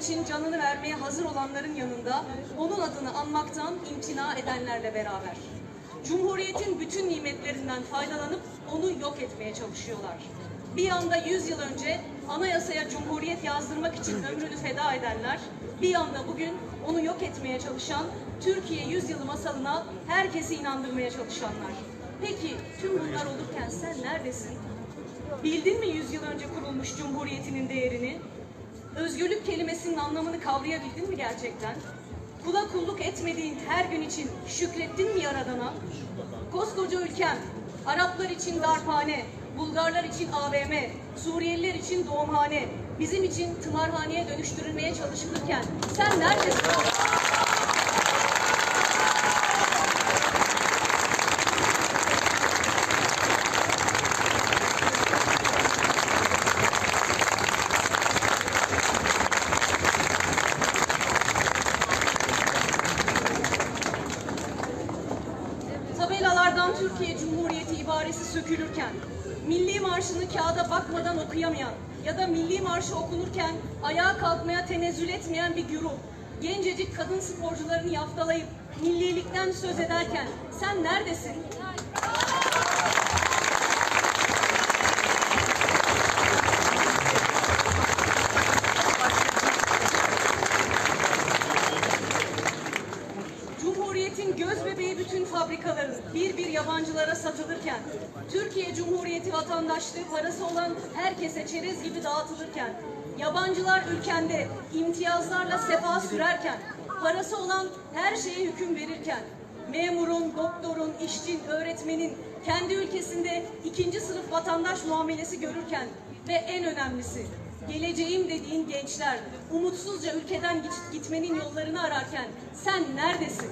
için canını vermeye hazır olanların yanında onun adını anmaktan imtina edenlerle beraber. Cumhuriyetin bütün nimetlerinden faydalanıp onu yok etmeye çalışıyorlar. Bir yanda 100 yıl önce anayasaya cumhuriyet yazdırmak için ömrünü feda edenler, bir yanda bugün onu yok etmeye çalışan Türkiye yüzyılı masalına herkesi inandırmaya çalışanlar. Peki tüm bunlar olurken sen neredesin? Bildin mi 100 yıl önce kurulmuş cumhuriyetinin değerini? Özgürlük kelimesinin anlamını kavrayabildin mi gerçekten? Kula kulluk etmediğin her gün için şükrettin mi Yaradan'a? Koskoca ülkem, Araplar için darphane, Bulgarlar için AVM, Suriyeliler için doğumhane, bizim için tımarhaneye dönüştürülmeye çalışılırken sen neredesin? Tabelalardan Türkiye Cumhuriyeti ibaresi sökülürken, milli marşını kağıda bakmadan okuyamayan ya da milli marşı okunurken ayağa kalkmaya tenezzül etmeyen bir güruh, gencecik kadın sporcularını yaftalayıp millilikten söz ederken sen neredesin? Cumhuriyetin göz bebeği bütün fabrikaların bir bir yabancılara satılırken, Türkiye Cumhuriyeti vatandaşlığı parası olan herkese çerez gibi dağıtılırken, yabancılar ülkende imtiyazlarla sefa sürerken, parası olan her şeye hüküm verirken, memurun, doktorun, işçin, öğretmenin kendi ülkesinde ikinci sınıf vatandaş muamelesi görürken ve en önemlisi geleceğim dediğin gençler umutsuzca ülkeden git- gitmenin yollarını ararken sen neredesin?